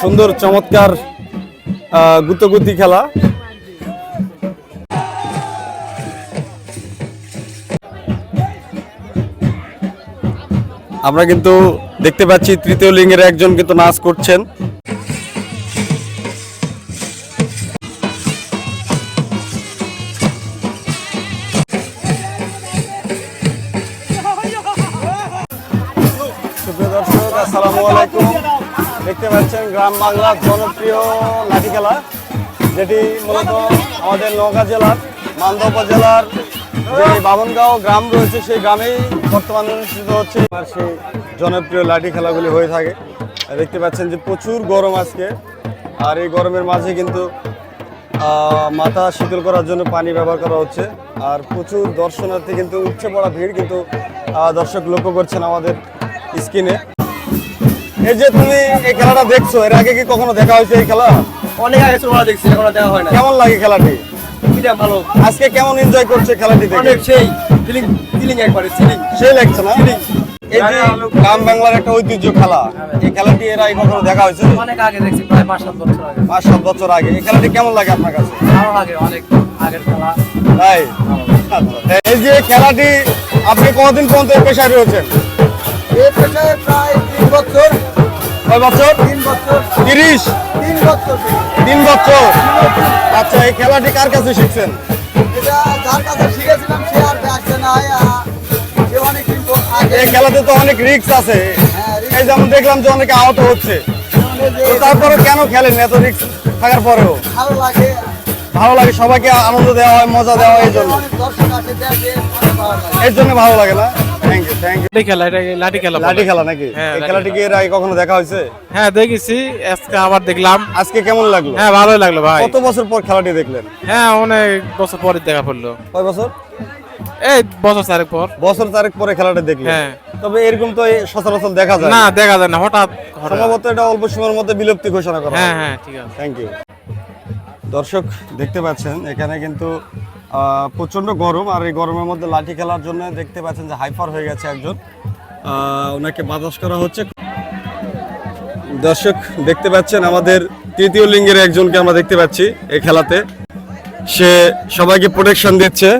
সুন্দর, চমৎকার গুতগুতি খেলা। আমরা কিন্তু দেখতে পাচ্ছি তৃতীয় লিঙ্গের একজন কিন্তু নাচ করছেন। আসসালামু আলাইকুম। দেখতে পাচ্ছেন গ্রাম বাংলার জনপ্রিয় লাঠি খেলা যেটি মূলত আমাদের নওগাঁ জেলার মালদা উপজেলার যে বামনগাঁও গ্রাম রয়েছে, সেই গ্রামেই বর্তমানে অনুষ্ঠিত হচ্ছে। আর সেই জনপ্রিয় লাঠি খেলাগুলি হয়ে থাকে। দেখতে পাচ্ছেন যে প্রচুর গরম আজকে, আর এই গরমের মাঝে কিন্তু মাথা শীতল করার জন্য পানি ব্যবহার করা হচ্ছে। আর প্রচুর দর্শনার্থী কিন্তু উঠছে পড়া ভিড়, কিন্তু দর্শক লক্ষ্য করছেন আমাদের স্ক্রিনে। এই যে তুমি এই খেলাটা দেখছ এর আগে কি কখনো দেখা হয়েছে এই খেলা? অনেক আগে ছোটবেলা দেখছি এখনও দেখা হয় না কেমন লাগে খেলাটি? ভালো। আজকে কেমন এনজয় করছে খেলাটি দেখে? অনেক সেই ফিলিং ফিলিং একবারে ফিলিং সেই লাগছে না? এই যে গ্রাম বাংলার একটা ঐতিহ্য খেলা এই খেলাটি এর আগে কখনো দেখা হয়েছে? অনেক আগে দেখছি প্রায় পাঁচ সাত বছর আগে। পাঁচ সাত বছর আগে। এই খেলাটি কেমন লাগে আপনার কাছে? ভালো লাগে অনেক আগের খেলা। তাই। এই যে খেলাটি আপনি কতদিন পর্যন্ত এই পেশায় রয়েছেন? এই পেশায় প্রায় বছর? কয় বছর? তিন বছর। তিরিশ? তিন বছর। তিন বছর। আচ্ছা এই খেলাটি কার কাছে শিখছেন? এটা যার কাছে শিখেছিলাম সে আর আসছে না সে অনেক আগে এই খেলাতে তো অনেক রিস্ক আছে। হ্যাঁ, এই যেমন দেখলাম যে অনেকে আহত হচ্ছে। তো তারপরে কেন খেলেন এত রিস্ক থাকার পরেও? ভালো লাগে। ভালো লাগে সবাইকে আনন্দ দেওয়া হয় মজা দেওয়া হয় এই জন্য। এর জন্য ভালো লাগে না? থ্যাংক ইউ থ্যাংক ইউ খেলা এটা লাঠি খেলা লাঠি খেলা নাকি? এই খেলাটি কি এর আগে কখনো দেখা হয়েছে? হ্যাঁ দেখেছি আজকে আবার দেখলাম। আজকে কেমন লাগল? হ্যাঁ ভালোই লাগল ভাই। কত বছর পর খেলাটি দেখলেন? হ্যাঁ অনেক বছর পরে দেখা পড়ল। কয় বছর? এই বছর চারেক পর। বছর চারেক পরে খেলাটা দেখলেন। হ্যাঁ। তবে এরকম তো সচরাচর দেখা যায় না দেখা যায় না হঠাৎ হঠাৎ। সম্ভবত এটা অল্প সময়ের মধ্যে বিলুপ্তি ঘোষণা করা হ্যাঁ হ্যাঁ ঠিক আছে। থ্যাংক ইউ দর্শক দেখতে পাচ্ছেন এখানে কিন্তু প্রচণ্ড গরম আর এই গরমের মধ্যে লাঠি খেলার জন্য দেখতে পাচ্ছেন যে হাইফার হয়ে গেছে একজন। ওনাকে বাতাস করা হচ্ছে। দর্শক, দেখতে পাচ্ছেন আমাদের তৃতীয় লিঙ্গের একজনকে আমরা দেখতে পাচ্ছি এই খেলাতে। সে সবাইকে প্রোটেকশন দিচ্ছে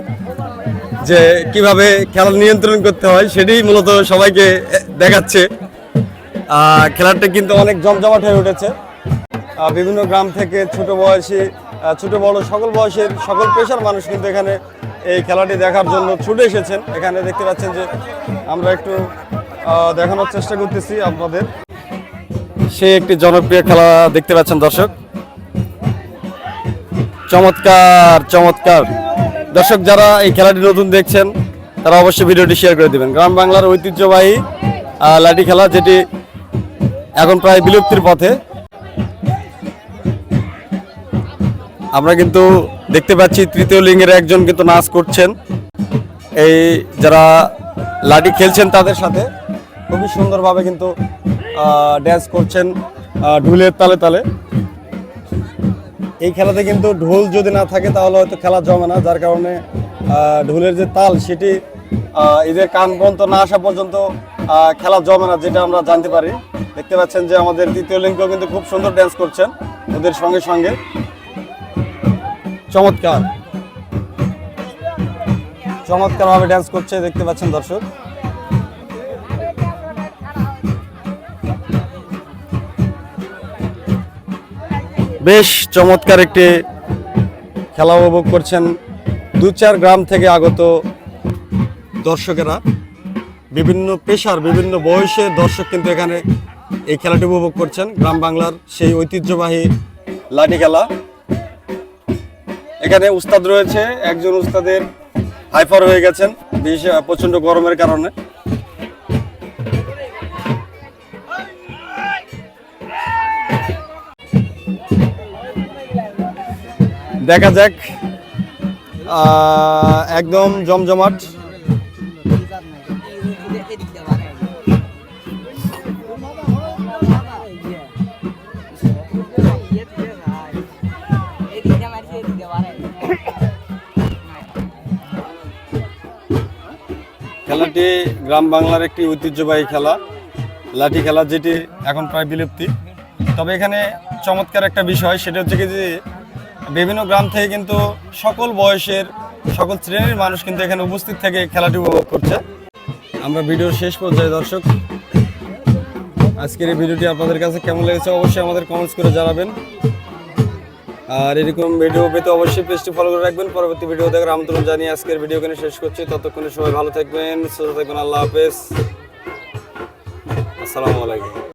যে কীভাবে খেলা নিয়ন্ত্রণ করতে হয় সেটি মূলত সবাইকে দেখাচ্ছে। খেলাটা কিন্তু অনেক জমজমাট হয়ে উঠেছে। বিভিন্ন গ্রাম থেকে ছোট বয়সী ছোট বড় সকল বয়সের সকল পেশার মানুষ কিন্তু এখানে এই খেলাটি দেখার জন্য ছুটে এসেছেন। এখানে দেখতে পাচ্ছেন যে আমরা একটু দেখানোর চেষ্টা করতেছি আপনাদের। সে একটি জনপ্রিয় খেলা দেখতে পাচ্ছেন দর্শক। চমৎকার চমৎকার। দর্শক, যারা এই খেলাটি নতুন দেখছেন, তারা অবশ্যই ভিডিওটি শেয়ার করে দিবেন। গ্রাম বাংলার ঐতিহ্যবাহী লাঠি খেলা, যেটি এখন প্রায় বিলুপ্তির পথে আমরা কিন্তু দেখতে পাচ্ছি তৃতীয় লিঙ্গের একজন কিন্তু নাচ করছেন। এই যারা লাঠি খেলছেন তাদের সাথে খুবই সুন্দরভাবে কিন্তু ড্যান্স করছেন ঢুলের তালে তালে। এই খেলাতে কিন্তু ঢোল যদি না থাকে তাহলে হয়তো খেলা জমে না, যার কারণে ঢোলের যে তাল সেটি এদের কান পর্যন্ত না আসা পর্যন্ত খেলা জমে না, যেটা আমরা জানতে পারি। দেখতে পাচ্ছেন যে আমাদের তৃতীয় লিঙ্গ কিন্তু খুব সুন্দর ড্যান্স করছেন, ওদের সঙ্গে সঙ্গে। চমৎকার। চমৎকার ভাবে ড্যান্স করছে, দেখতে পাচ্ছেন দর্শক। বেশ চমৎকার একটি খেলা উপভোগ করছেন দু চার গ্রাম থেকে আগত দর্শকেরা। বিভিন্ন পেশার, বিভিন্ন বয়সের দর্শক কিন্তু এখানে এই খেলাটি উপভোগ করছেন। গ্রাম বাংলার সেই ঐতিহ্যবাহী লাঠি খেলা। এখানে উস্তাদ রয়েছে, একজন উস্তাদের হাইফার হয়ে গেছেন বিশেষ প্রচণ্ড গরমের কারণে। দেখা যাক একদম জমজমাট। খেলাটি গ্রাম বাংলার একটি ঐতিহ্যবাহী খেলা, লাঠি খেলা যেটি এখন প্রায় বিলুপ্তি। তবে এখানে চমৎকার একটা বিষয়, সেটা হচ্ছে কি যে বিভিন্ন গ্রাম থেকে কিন্তু সকল বয়সের, সকল শ্রেণির মানুষ কিন্তু এখানে উপস্থিত থেকে খেলাটি উপভোগ করছে। আমরা ভিডিওর শেষ পর্যায়ে, দর্শক, আজকের এই ভিডিওটি আপনাদের কাছে কেমন লেগেছে অবশ্যই আমাদের কমেন্টস করে জানাবেন। আর এরকম ভিডিও পেতে অবশ্যই পেজটি ফলো করে রাখবেন। পরবর্তী ভিডিও দেখার আমন্ত্রণ জানিয়ে আজকের ভিডিও এখানে শেষ করছি। ততক্ষণে সবাই ভালো থাকবেন, সুস্থ থাকবেন। আল্লাহ হাফেজ। আসসালামু আলাইকুম।